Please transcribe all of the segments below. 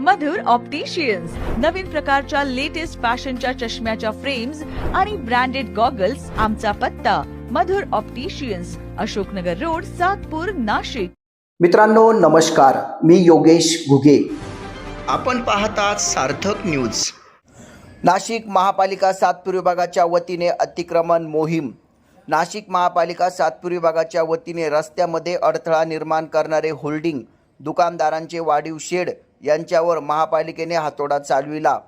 मधुर opticians नवीन प्रकारच्या latest फॅशनच्या चष्म्याच्या फ्रेम्स आणि ब्रँडेड गॉगल्स आमचा पत्ता. Madhur opticians Ashoknagar road Satpur Nashik. मित्रांनो नमस्कार. मी योगेश घुगे. आपण पाहतात सार्थक न्यूज नाशिक महापालिका सातपूर विभागाच्या वतीने अतिक्रमण मोहीम. नाशिक महापालिका सातपूर विभागाच्या वतीने रस्त्यामध्ये अडथळा निर्माण करणारे होल्डिंग दुकानदारांचे वाढीव शेड यांच्यावर महापालिकेने हातोडा चालविला.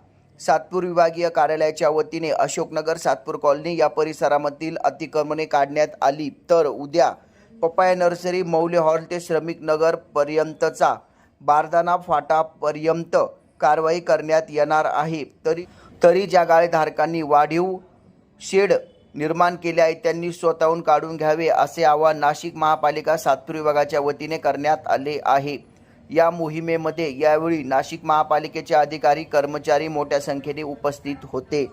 सातपूर विभागीय कार्यालयाच्या वतीने अशोकनगर सातपूर कॉलनी या परिसरामधील अतिक्रमणे काढण्यात आली. तर उद्या पपाया नर्सरी मौल्य हॉल ते श्रमिक नगर पर्यंतचा बारदाना फाटापर्यंत कारवाई करण्यात येणार आहे. तरी तरी ज्या गाळेधारकांनी वाढीव शेड निर्माण केले आहे त्यांनी स्वतःहून काढून घ्यावे असे आवाहन नाशिक महापालिका सातपूर विभागाच्या वतीने करण्यात आले आहे. या मोहिमेमध्ये यावेळी नाशिक महापालिकेचे अधिकारी कर्मचारी मोठ्या संख्येने उपस्थित होते.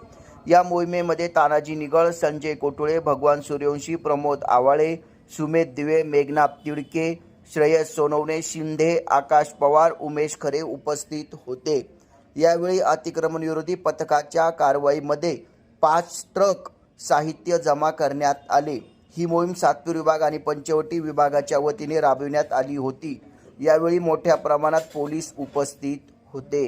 या मोहिमेमध्ये तानाजी निगळ संजय कोटुळे भगवान सूर्यवंशी प्रमोद आवाळे सुमेध दिवे मेघनाथ तिडके श्रेयस सोनवणे शिंदे आकाश पवार उमेश खरे उपस्थित होते. यावेळी अतिक्रमण विरोधी पथकाच्या कारवाईमध्ये पाच ट्रक साहित्य जमा करण्यात आले. ही मोहीम सातपूर विभाग आणि पंचवटी विभागाच्या वतीने राबविण्यात आली होती. यावेळी मोठ्या प्रमाणात पोलीस उपस्थित होते.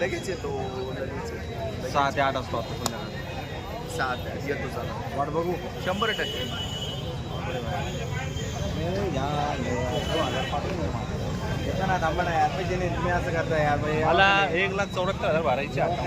लगेच येतो लगेच सहा ते आठ असतो आता संध्याकाळी सात येतो चला वाट बघू. शंभर टक्के. बाई. मला एक लाख चौऱ्याहत्तर हजार भरायचे आता